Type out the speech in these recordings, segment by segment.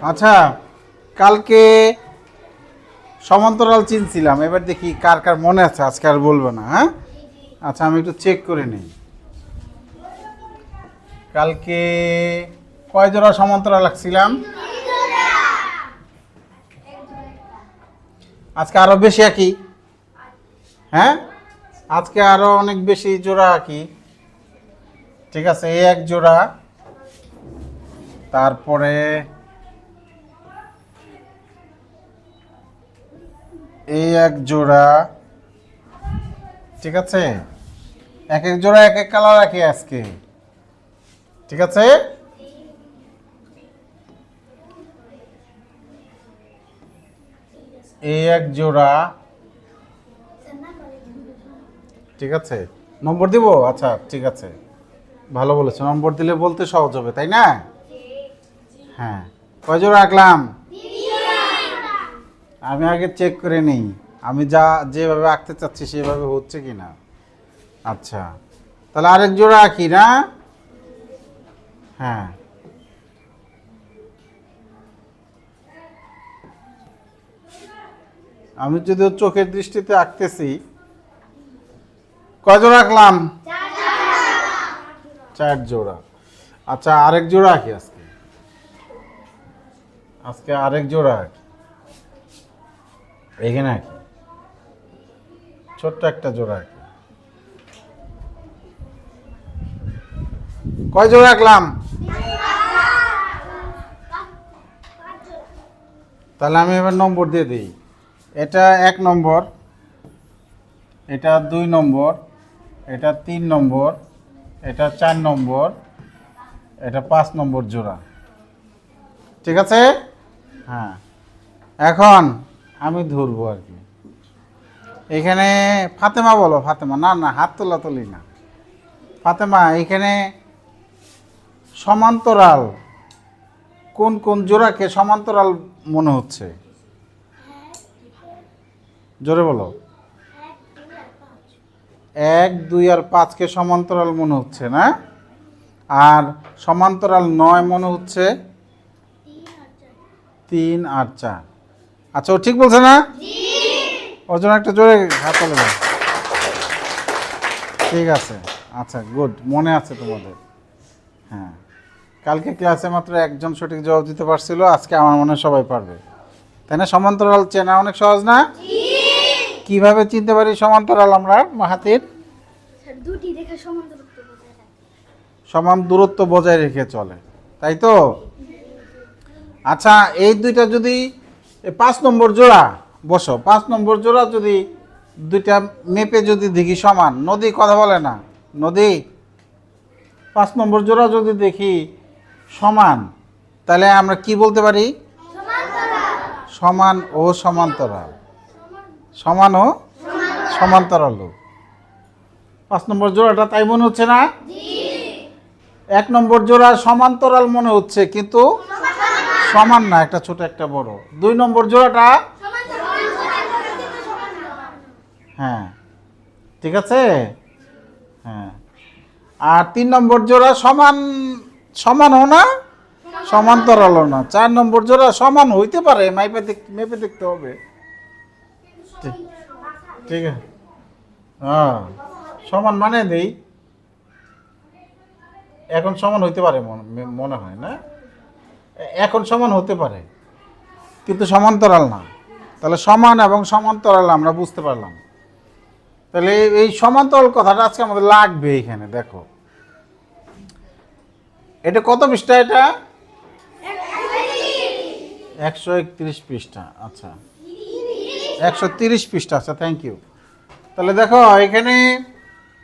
আচ্ছা কালকে সমান্তরাল চিনছিলাম। এবার দেখি কার কার মনে আছে, আজকে আর বলব না হ্যাঁ? আচ্ছা আমি একটু চেক করে নিই। কালকে কয় জোড়া সমান্তরাল রাখছিলাম? আজকে আরও বেশি আঁকি হ্যাঁ? আজকে আরও অনেক বেশি জোড়া আঁকি ঠিক আছে, এই এক জোড়া। তারপরে এই এক জোড়া। ঠিক আছে? এক এক জোড়া, এক এক কালার রাখি আজকে। ঠিক আছে? এই এক জোড়া। ঠিক আছে? নম্বর দিব? আচ্ছা ঠিক আছে। ভালো বলেছ। নম্বর দিলে বলতে সহজ হবে, তাই না? হ্যাঁ। কয় জোড়া রাখলাম? আমি আগে চেক করে নিই। আমি যা যেভাবে আঁকতে চাচ্ছি সেভাবে হচ্ছে কি না? আচ্ছা। তাহলে আরেক জোড়া আঁকি না? হ্যাঁ। আমি যদি চোখের দৃষ্টিতে আঁকতেছি। কয় জোড়া আঁকলাম? চার জোড়া। আচ্ছা আরেক জোড়া আঁকি আজকে। আজকে আরেক জোড়া আঁকি। এখানে আঁকি। ছোট্ট একটা জোড়া আঁকি। কয় জোড়া আঁকলাম? তাহলে আমি এবার নম্বর দিয়ে দিই। এটা এক নম্বর, এটা দুই নম্বর, এটা তিন নম্বর, এটা চার নম্বর, এটা পাঁচ নম্বর জোড়া। ঠিক আছে? হ্যাঁ। এখন আমি ধরবো আর কি। এখানে ফাতেমা বলো, ফাতেমা। না না, হাত তোলা তুলি না। ফাতেমা, এখানে সমান্তরাল, কোন কোন জোড়াকে সমান্তরাল মনে হচ্ছে? জোরে বলো। এক, দুই আর পাঁচকে সমান্তরাল মনে হচ্ছে, না? আর সমান্তরাল নয় মনে হচ্ছে? তিন আর চার। আচ্ছা ও ঠিক বলছে না? ওর জন্য একটা জোরে হাত তুলে ঠিক আছে। আচ্ছা গুড মনে আছে তোমাদের। হ্যাঁ। কালকে ক্লাসে মাত্র একজন সঠিক জবাব দিতে পারছিল আজকে আমার মনে সবাই পারবে। তাই না সমান্তরাল চেনা অনেক সহজ না? কীভাবে চিনতে পারি সমান্তরাল আমরা মাহাতির সমান দূরত্ব বজায় রাখে চলে তাই তো? আচ্ছা এই দুইটা যদি পাঁচ নম্বর জোড়া বসো পাঁচ নম্বর জোড়া যদি দুইটা মেপে যদি দেখি সমান নদী কথা বলে না নদী পাঁচ নম্বর জোড়া যদি দেখি সমান তাহলে আমরা কি বলতে পারি? সমান ও সমান্তরাল। সমান ও সমান্তরাল পাঁচ নম্বর জোড়াটা তাই মনে হচ্ছে না? এক নম্বর জোড়া সমান্তরাল মনে হচ্ছে কিন্তু সমান না, একটা ছোট, একটা বড়। দুই নম্বর জোড়াটা? হ্যাঁ। ঠিক আছে? হ্যাঁ। আর তিন নম্বর জোড়া সমান সমান সমানও না? সমান্তরালও না। চার নম্বর জোড়া সমান হইতে পারে মাইপে মেপে দেখতে হবে। ঠিক- আছে। হ্যাঁ সমান মানে দেই। এখন সমান হইতে পারে মন- হয় না? এখন সমান হতে পারে, কিন্তু সমান্তরাল না। তাহলে সমান এবং সমান্তরাল আমরা বুঝতে পারলাম। তাহলে এই- সমান্তরাল কথাটা আজকে আমাদের লাগবে এখানে, দেখো। এটা কত পৃষ্ঠা এটা? একশো একত্রিশ পৃষ্ঠা আচ্ছা। একশো তিরিশ পৃষ্ঠা আচ্ছা থ্যাংক ইউ তাহলে দেখো, এখানে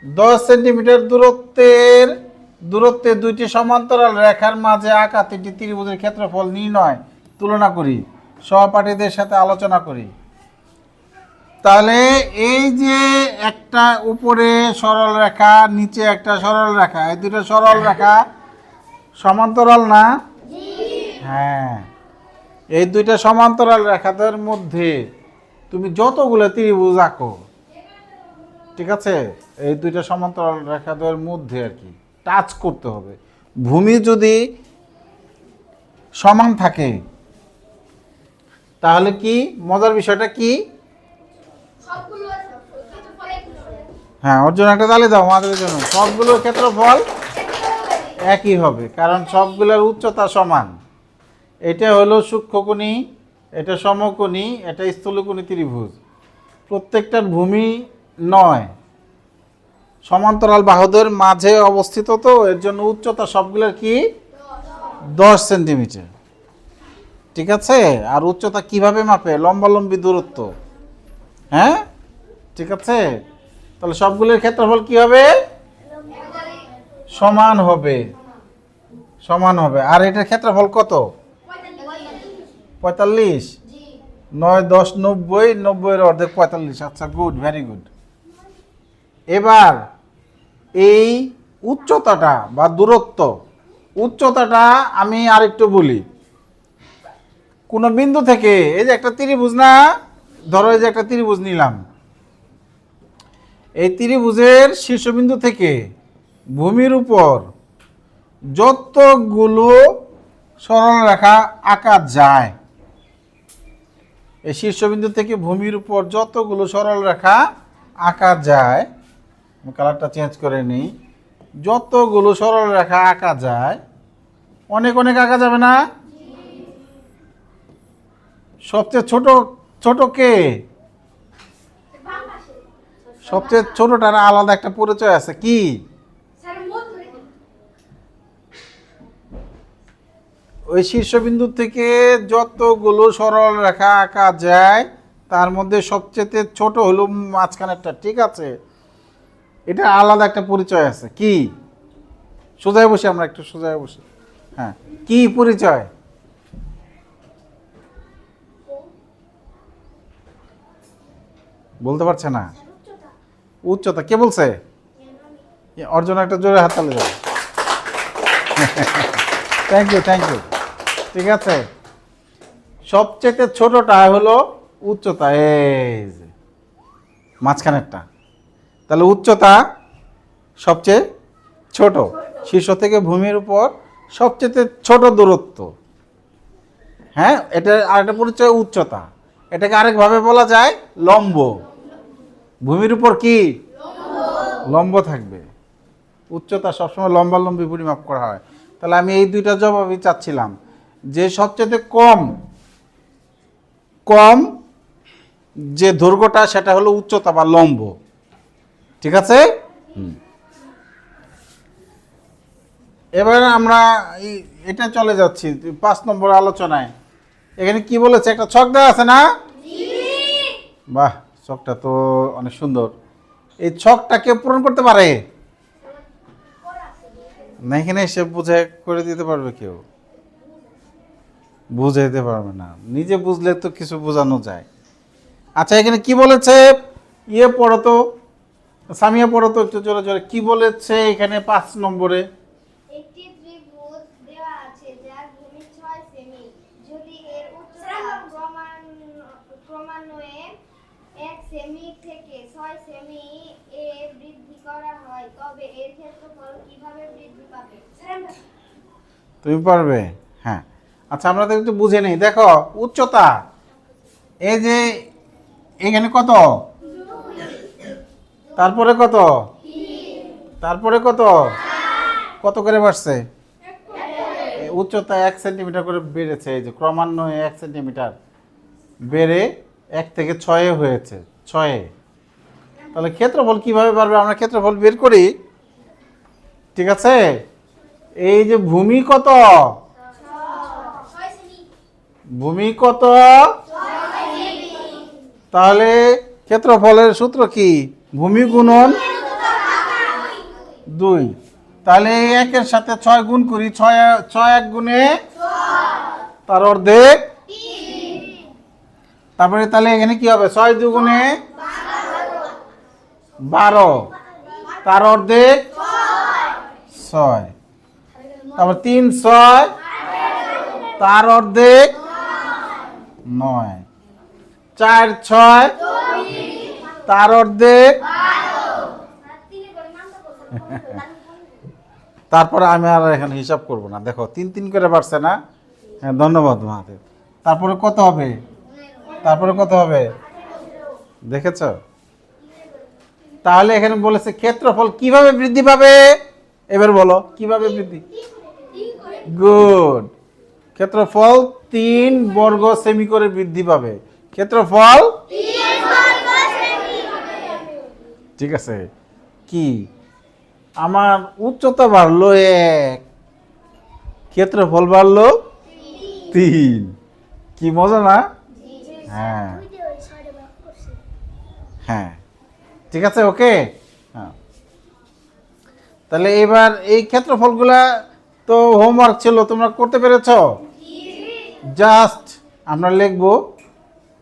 দশ সেন্টিমিটার দূরত্বের দূরত্বে দুইটি সমান্তরাল রেখার মাঝে আঁকা তিনটি ত্রিভুজের ক্ষেত্রফল নির্ণয়, তুলনা করি, সহপাঠীদের সাথে আলোচনা করি। তাহলে এই যে একটা উপরে সরল রেখা, নিচে একটা সরল রেখা, এই দুটো সরল রেখা সমান্তরাল না? হ্যাঁ। এই দুইটা সমান্তরাল রেখাদের মধ্যে তুমি যতগুলো ত্রিভুজ আঁকো, ঠিক আছে? এই দুইটা সমান্তরাল রেখাদের মধ্যে আর কি। টাচ করতে হবে। ভূমি যদি সমান থাকে তাহলে কি মজার বিষয়টা কি? হ্যাঁ ওর জন্য একটা তালি দাও আমাদের জন্য। সবগুলোর ক্ষেত্রফল একই হবে কারণ সবগুলোর উচ্চতা সমান। এটা হলো সূক্ষ্মকোণী এটা সমকোণী এটা স্থূলকোণী ত্রিভুজ। প্রত্যেকটার ভূমি নয়। সমান্তরাল বাহুদের মাঝে অবস্থিত তো, এর জন্য উচ্চতা সবগুলোর কি? দশ সেন্টিমিটার। ঠিক আছে? আর উচ্চতা কীভাবে মাপে? লম্বালম্বি দূরত্ব। হ্যাঁ? ঠিক আছে? তাহলে সবগুলোর ক্ষেত্রফল কি হবে? সমান হবে। সমান হবে। আর এটার ক্ষেত্রফল কত? পঁয়তাল্লিশ। নয় দশ নব্বই, নব্বইয়ের অর্ধেক পঁয়তাল্লিশ। আচ্ছা গুড ভেরি গুড এবার এই উচ্চতাটা বা দূরত্ব, উচ্চতাটা আমি আরেকটু বলি। কোনো বিন্দু থেকে এই যে একটা ত্রিভুজ না, ধরো এই যে একটা ত্রিভুজ নিলাম। এই ত্রিভুজের শীর্ষবিন্দু থেকে ভূমির উপর যতগুলো সরল রেখা আঁকা যায়, এই শীর্ষবিন্দু থেকে ভূমির উপর যতগুলো সরল রেখা আঁকা যায় আমি কালারটা চেঞ্জ করে নিই। যতগুলো সরল রেখা আঁকা যায়, অনেক অনেক আঁকা যাবে না? সবচেয়ে ছোট ছোট কে? সবচেয়ে ছোটটার আলাদা একটা পরিচয় আছে, কি। ওই শীর্ষবিন্দু থেকে যতগুলো সরল রেখা আঁকা যায়, তার মধ্যে সবচেয়ে ছোট হলো মাঝখানেরটা, ঠিক আছে? এটা আলাদা একটা পরিচয় আছে। কি? সোজায় বসে, আমরা একটু সোজায় বসে। হ্যাঁ কি পরিচয়? বলতে পারছে না? উচ্চতা। কে বলছে? অর্জন একটা জোরে হাত তালে যাবে থ্যাংক ইউ থ্যাংক ইউ ঠিক আছে? সবচেয়ে ছোটটা হলো উচ্চতা। এই মাঝখানেরটা। তাহলে উচ্চতা সবচেয়ে ছোট। শীর্ষ থেকে ভূমির উপর সবচেয়ে ছোট দূরত্ব। হ্যাঁ এটা আরেকটা পরিচয়, উচ্চতা। এটাকে আরেকভাবে বলা যায় লম্ব। ভূমির উপর কি? লম্ব থাকবে। উচ্চতা সবসময় লম্বালম্বি পরিমাপ করা হয়। তাহলে আমি এই দুইটা জবাবই চাচ্ছিলাম। যে সবচেয়ে কম কম যে দৈর্ঘ্যটা, সেটা হলো উচ্চতা বা লম্ব। ঠিক আছে। এবার আমরা এটা চলে যাচ্ছি, পাঁচ নম্বর আলোচনায়। এখানে কি বলেছে? একটা ছক দেওয়া আছে না? বাহ, ছকটা তো অনেক সুন্দর। এই ছকটা কেউ পূরণ করতে পারে? না, এখানে এসে বুঝে করে দিতে পারবে কেউ। বুঝে দিতে পারবে না। নিজে বুঝলে তো কিছু বোঝানো যায়। আচ্ছা এখানে কি বলেছে? ইয়ে পড়ো তো। সামিয়া পড়ো তো একটু জোরে জোরে। কি বলেছে এখানে পাঁচ নম্বরে? একটি ত্রিভুজ দেওয়া আছে যার ভূমি ছয় সেমি যদি এর উচ্চতা ক্রমান্বয়ে এক সেমি থেকে ছয় সেমি এ বৃদ্ধি করা হয় তবে এর ক্ষেত্রফল কীভাবে বৃদ্ধি পাবে? তুমি পারবে? হ্যাঁ। আচ্ছা আমরা তো একটু বুঝে নেই। দেখো উচ্চতা। এই যে এখানে কত? তারপরে কত? তারপরে কত? কত করে বাড়ছে? উচ্চতা এক সেন্টিমিটার করে বেড়েছে, এই যে ক্রমান্বয়ে এক সেন্টিমিটার বেড়ে এক থেকে ছয়ে হয়েছে, ছয়ে। তাহলে ক্ষেত্রফল কীভাবে বাড়বে? আমরা ক্ষেত্রফল বের করি। ঠিক আছে? এই যে ভূমি কত? ভূমি কত? তাহলে ক্ষেত্রফলের সূত্র কি? ভূমি গুণন দুই। তাহলে একের সাথে ছয় গুণ করি, ছয় ছয় এক গুণে তার অর্ধেক। তারপরে তাহলে এখানে কি হবে? ছয় দুগুণে বারো। তার অর্ধেক ছয়। তারপর তিন ছয়, তার অর্ধেক নয়। চার ছয় তার অর্ধেক তারপরে আমি আর এখানে হিসাব করব না। দেখো, তিন তিন করে বাড়ছে না? হ্যাঁ ধন্যবাদ মহাদেব। তারপরে কত হবে? তারপরে কত হবে? দেখেছ? তাহলে এখানে বলেছে ক্ষেত্রফল কীভাবে বৃদ্ধি পাবে? এবার বলো, কীভাবে বৃদ্ধি? গুড ক্ষেত্রফল তিন বর্গ সেমি করে বৃদ্ধি পাবে। ক্ষেত্রফল? ঠিক আছে? কি? আমার উচ্চতা বাড়লো এক। ক্ষেত্রফল বাড়লো তিন। কি মজা না? হ্যাঁ। হ্যাঁ। ঠিক আছে, ওকে? হ্যাঁ। তাহলে এবার এই ক্ষেত্রফলগুলা তো হোমওয়ার্ক ছিল, তোমরা করতে পেরেছ? জাস্ট আমরা লিখব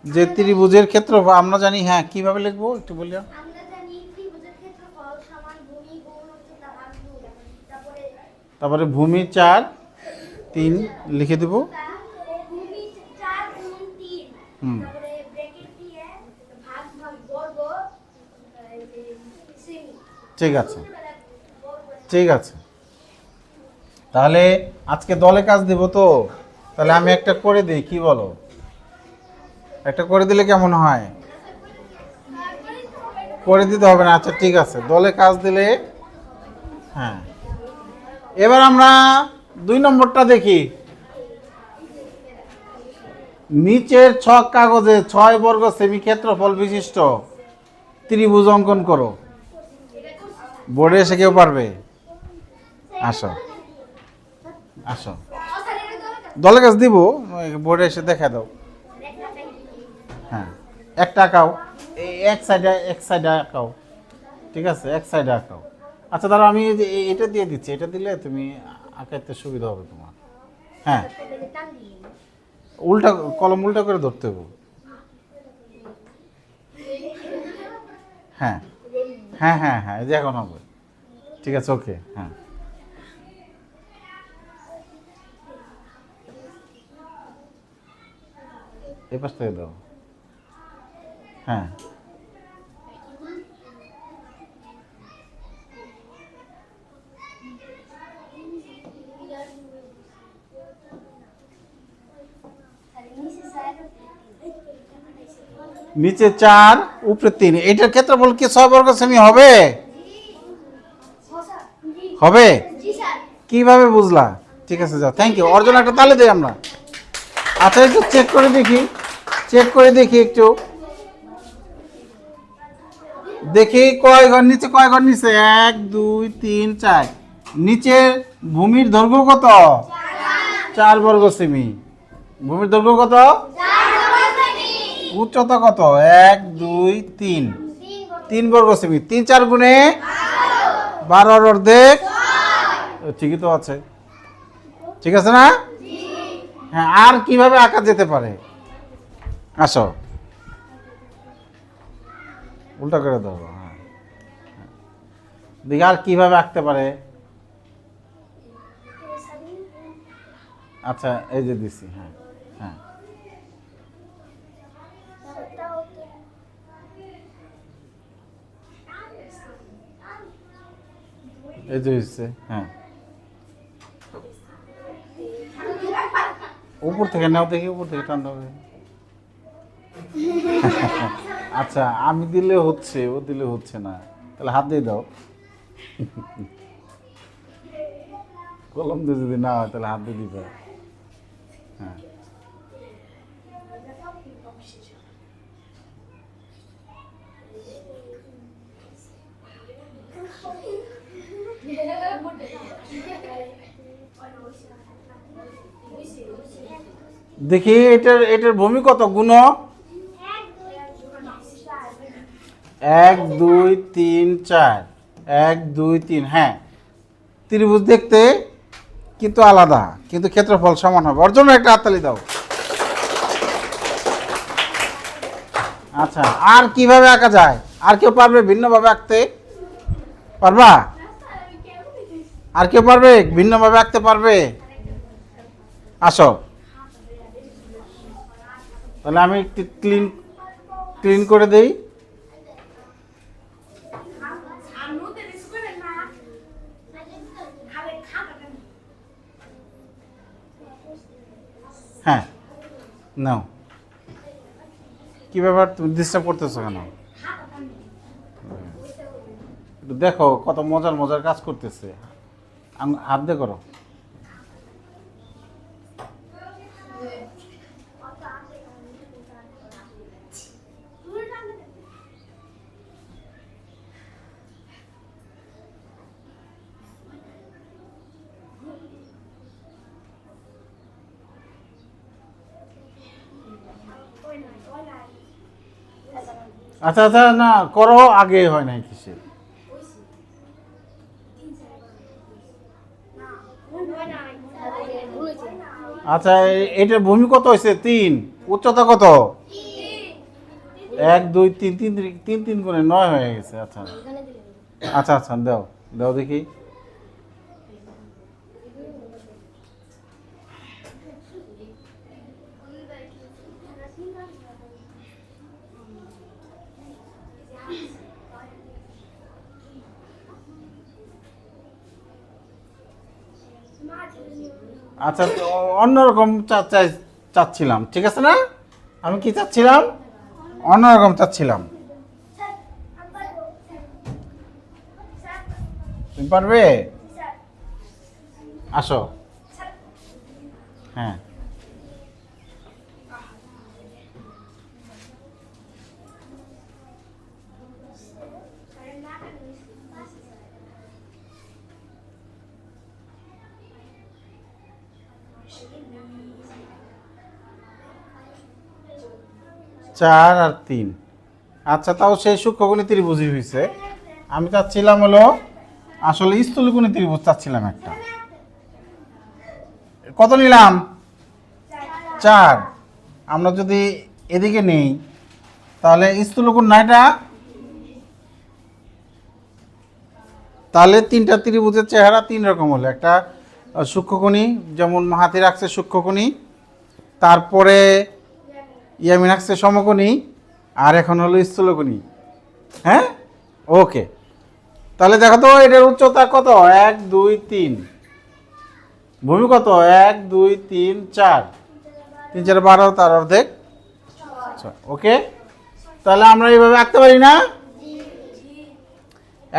যে ত্রিভুজের ক্ষেত্রফল, আমরা জানি হ্যাঁ কীভাবে লিখব? একটু বলিও আমরা জানি ত্রিভুজের ক্ষেত্রফল সমান ভূমি গুণ উচ্চতা ভাগ দুই। তারপরে তারপরে ভূমি চার, তিন লিখে দেবো। হুম। ঠিক আছে। ঠিক আছে। তাহলে আজকে দলে কাজ দেব তো। তাহলে আমি একটা করে দিই, কি বলো? একটা করে দিলে কেমন হয়? করে দিতে হবে না আচ্ছা ঠিক আছে। দলে কাজ দিলে হ্যাঁ। এবার আমরা দুই নম্বরটা দেখি। নিচের ছক কাগজে ছয় বর্গ সেমি ক্ষেত্রফল বিশিষ্ট। ত্রিভুজ অঙ্কন করো। বোর্ডে এসে কেউ পারবে? আসো। আসো। দলে কাজ দিব, বোর্ডে এসে দেখা দাও। হ্যাঁ একটা আঁকাও। এক সাইডে এক সাইডে আঁকাও। ঠিক আছে, এক সাইডে আঁকাও। আচ্ছা দাঁড়া আমি এটা দিয়ে দিচ্ছি। এটা দিলে তুমি আঁকাইতে সুবিধা হবে তোমার। হ্যাঁ। উল্টা, কলম উল্টা করে ধরতে হবে। হ্যাঁ। হ্যাঁ হ্যাঁ হ্যাঁ এই যে এখন হবে। ঠিক আছে, ওকে হ্যাঁ। এই পাশ থেকে দাও। হ্যাঁ। নিচে চার উপরে তিন। এটার ক্ষেত্রফল কি ছয় বর্গ সেমি হবে? হবে? কীভাবে বুঝলা? ঠিক আছে যাও। থ্যাংক ইউ অর্জন একটা তালে দিই আমরা। আচ্ছা একটু চেক করে দেখি। চেক করে দেখি একটু। দেখি কয় ঘর নিচে কয় ঘর নিচে? এক দুই তিন চার। নিচে ভূমির দৈর্ঘ্য কত? চার বর্গ। সেমি ভূমির দৈর্ঘ্য কত? উচ্চতা কত? এক, দুই, তিন। তিন বর্গ সেমি তিন চার গুণে বারোর অর্ধেক ঠিকই তো আছে। ঠিক আছে না? হ্যাঁ আর কীভাবে আঁকা যেতে পারে? আসো। উল্টা করে দাও। হ্যাঁ হ্যাঁ। দেখি আর কীভাবে আঁকতে পারে? আচ্ছা এই যে দিছি হ্যাঁ। এই যে হচ্ছে হ্যাঁ। উপর থেকে নাও দেখি উপর থেকে টানতে হবে আচ্ছা আমি দিলে হচ্ছে ও দিলে হচ্ছে না। তাহলে হাত দিয়ে দাও। কলম দিয়ে যদি না হয় তাহলে হাত দিয়ে দিবে। হ্যাঁ। দেখি, এটার এটার ভূমি কত? গুণ। এক, দুই, তিন, চার। এক, দুই, তিন হ্যাঁ। ত্রিভুজ দেখতে কিন্তু আলাদা, কিন্তু ক্ষেত্রফল সমান হবে। ওর জন্য একটা হাততালি দাও। আচ্ছা আর কীভাবে আঁকা যায়? আর কেউ পারবে ভিন্নভাবে আঁকতে? পারবা? আর কেউ পারবে ভিন্নভাবে আঁকতে পারবে? আসো। তাহলে আমি একটু ক্লিন ক্লিন করে দেই। হ্যাঁ নাও। কি ব্যাপার, তুমি ডিস্টার্ব করতেছো কেন? দেখো কত মজার মজার কাজ করতেছে। হাত দিয়ে করো। আচ্ছা আচ্ছা না, করো, আগে হয় নাই কিসে আচ্ছা এটার ভূমি কত হয়েছে তিন। উচ্চতা কত? এক, দুই, তিন তিন, তিন- তিন করে নয় হয়ে গেছে আচ্ছা। আচ্ছা আচ্ছা দাও দাও দেখি। আচ্ছা অন্যরকম চাই- চাচ্ছিলাম, ঠিক আছে না? আমি কি চাচ্ছিলাম? অন্যরকম চাচ্ছিলাম। তুমি পারবে? আসো। হ্যাঁ। চার আর তিন। আচ্ছা তাও সেই সূক্ষ্মগুণী ত্রিভুজই হয়েছে আমি চাচ্ছিলাম হলো, আসলে স্থূলগুণী ত্রিভুজ চাচ্ছিলাম একটা। কত নিলাম? চার। আমরা যদি এদিকে নেই, তাহলে স্থূলগুণ এটা তাহলে তিনটা ত্রিভুজের চেহারা তিন রকম হলো। একটা সূক্ষ্মকণি যেমন হাতি রাখছে সূক্ষ্মকণি তারপরে ইয়ামিন রাখছে সমকোণী আর এখন হলো স্থূলকোণী। হ্যাঁ? ওকে। তাহলে দেখো তো, এটার উচ্চতা কত? এক, দুই, তিন। ভূমি কত? এক, দুই, তিন, চার। তিন, চার বারো, তার অর্ধেক। ওকে? তাহলে আমরা এইভাবে আঁকতে পারি না?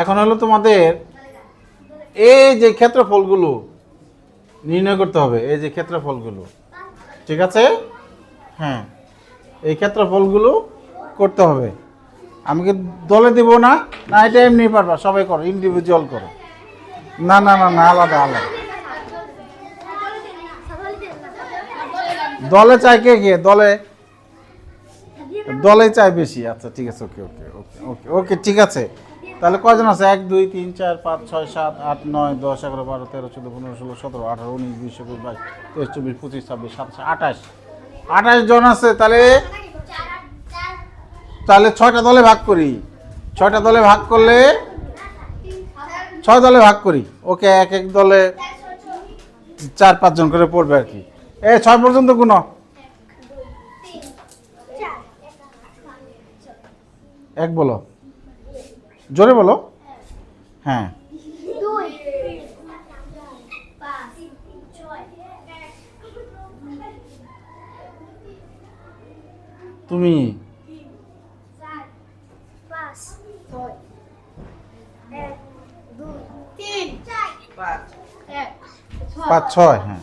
এখন হলো তোমাদের এই যে ক্ষেত্রফলগুলো নির্ণয় করতে হবে, এই যে ক্ষেত্রফলগুলো। ঠিক আছে? হ্যাঁ। এই ক্ষেত্রফলগুলো করতে হবে। আমি কি দলে দিব না না, এটা এমনি পারবা, সবাই করো ইন্ডিভিজুয়াল করো। না না না না, আলাদা আলাদা। দলে চাই কে কে? দলে দলে চাই বেশি। আচ্ছা ঠিক আছে, ওকে ওকে ওকে ওকে ওকে, ঠিক আছে। তাহলে কয়জন আছে? এক, দুই, তিন, চার, পাঁচ, ছয়, সাত, আট, নয়, দশ, এগারো, বারো, তেরো, চোদ্দ, পনেরো, ষোলো, সতেরো, আঠারো, উনিশ, বিশ, একুশ, বাইশ, তেইশ, চব্বিশ, পঁচিশ, ছাব্বিশ, সাতাশ, আঠাশ। আঠাশ জন আছে, তাহলে তাহলে ছয়টা দলে ভাগ করি। ছয়টা দলে ভাগ করলে ছয় দলে ভাগ করি। ওকে, এক এক দলে চার পাঁচজন করে পড়বে আর কি। এ, ছয় পর্যন্ত কোনো এক বলো। জোরে বলো। হ্যাঁ দুই পাঁচ ছয় তুমি? পাঁচ, ছয় হ্যাঁ।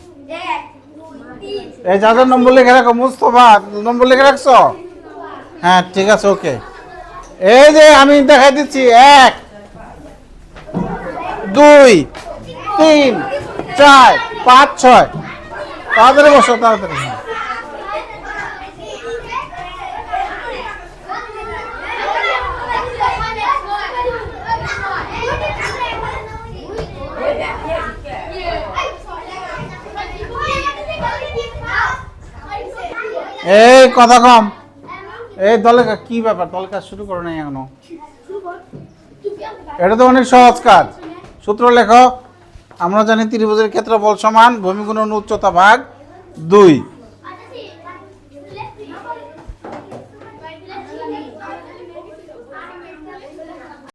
এই যাদের নম্বর লিখে রাখো, মুস্তফা, নম্বর লিখে রাখছো? হ্যাঁ ঠিক আছে, ওকে। এই যে আমি দেখাই দিচ্ছি, এক, দুই, তিন, চার, পাঁচ, ছয়। তাড়াতাড়ি বসো, তাড়াতাড়ি হ্যাঁ। এই, কথা কম। এই, দলে কা- ব্যাপার? দলে কাজ শুরু করো নাই এখনও। এটা তো অনেক সহজ কাজ। সূত্র লেখো, আমরা জানি ত্রিভুজের ক্ষেত্রফল সমান ভূমিগুণ উচ্চতা ভাগ দুই।